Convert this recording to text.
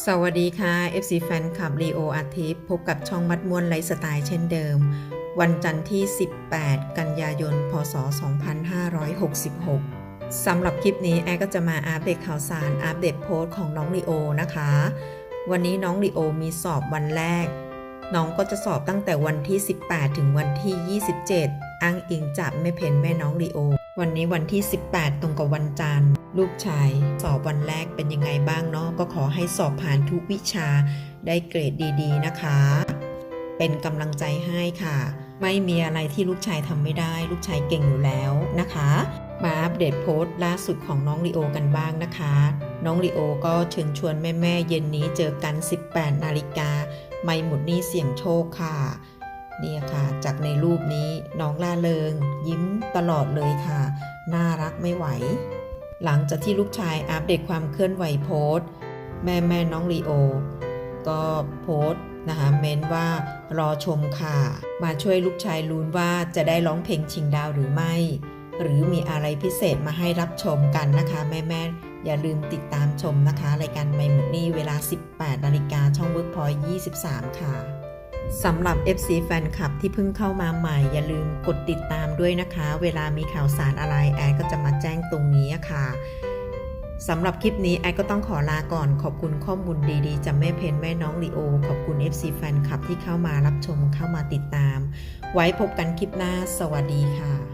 สวัสดีค่ะ FC แฟนคลับลีโออาทิตย์พบกับช่องมัดมวนไลฟ์สไตล์เช่นเดิม วันจันทร์ที่ 18 กันยายน พศ 2566 สำหรับคลิปนี้แอร์ก็จะมาอัปเดตข่าวสารอัปเดตโพสต์ของน้องลีโอนะคะ วันนี้น้องลีโอมีสอบวันแรก น้องก็จะสอบตั้งแต่วันที่ 18 ถึงวันที่ 27 อ้างอิงจากแม่เพนแม่น้องลีโอ วันนี้วันที่ 18 ตรงกับวันจันทร์ ลูกชาย สอบวันแรกเป็นยังไงบ้างเนาะก็ขอให้สอบผ่านทุกวิชาได้เกรดดีๆนะคะ เป็นกำลังใจให้ค่ะ ไม่มีอะไรที่ลูกชายทำไม่ได้ ลูกชายเก่งอยู่แล้วนะคะ มาอัปเดตโพสต์ล่าสุดของน้องลีโอกันบ้างนะคะ น้องลีโอก็เชิญชวนแม่ๆเย็นนี้เจอกัน 18 นาฬิกาไม่หมดนี้เสี่ยงโชคค่ะ นี่ค่ะ จากในรูปนี้น้องล่าเริง ยิ้มตลอดเลยค่ะ น่ารักไม่ไหว หลังจากที่ลูกชายอัปเดตความเคลื่อนไหวโพสต์ แม่แม่น้องลีโอ ก็โพสต์นะคะเม้นว่ารอชมค่ะ มาช่วยลูกชายลุ้นว่าจะได้ร้องเพลงชิงดาวหรือไม่ หรือมีอะไรพิเศษมาให้รับชมกันนะคะ แม่แม่อย่าลืมติดตามชมนะคะ รายการไมมุนี่เวลา 18 นาฬิกาช่องเวิร์กพอย23 ค่ะ สำหรับ FC แฟนคลับที่เพิ่งเข้ามาใหม่ อย่าลืมกดติดตามด้วยนะคะ เวลามีข่าวสารอะไรแอดก็จะมาแจ้งตรงนี้ค่ะสำหรับคลิปนี้แอดก็ต้องขอลาก่อน ขอบคุณข้อมูลดีๆจากแม่เพนแม่น้องลีโอ ขอบคุณ FC แฟนคลับที่เข้ามารับชมเข้ามาติดตาม ไว้พบกันคลิปหน้า สวัสดีค่ะ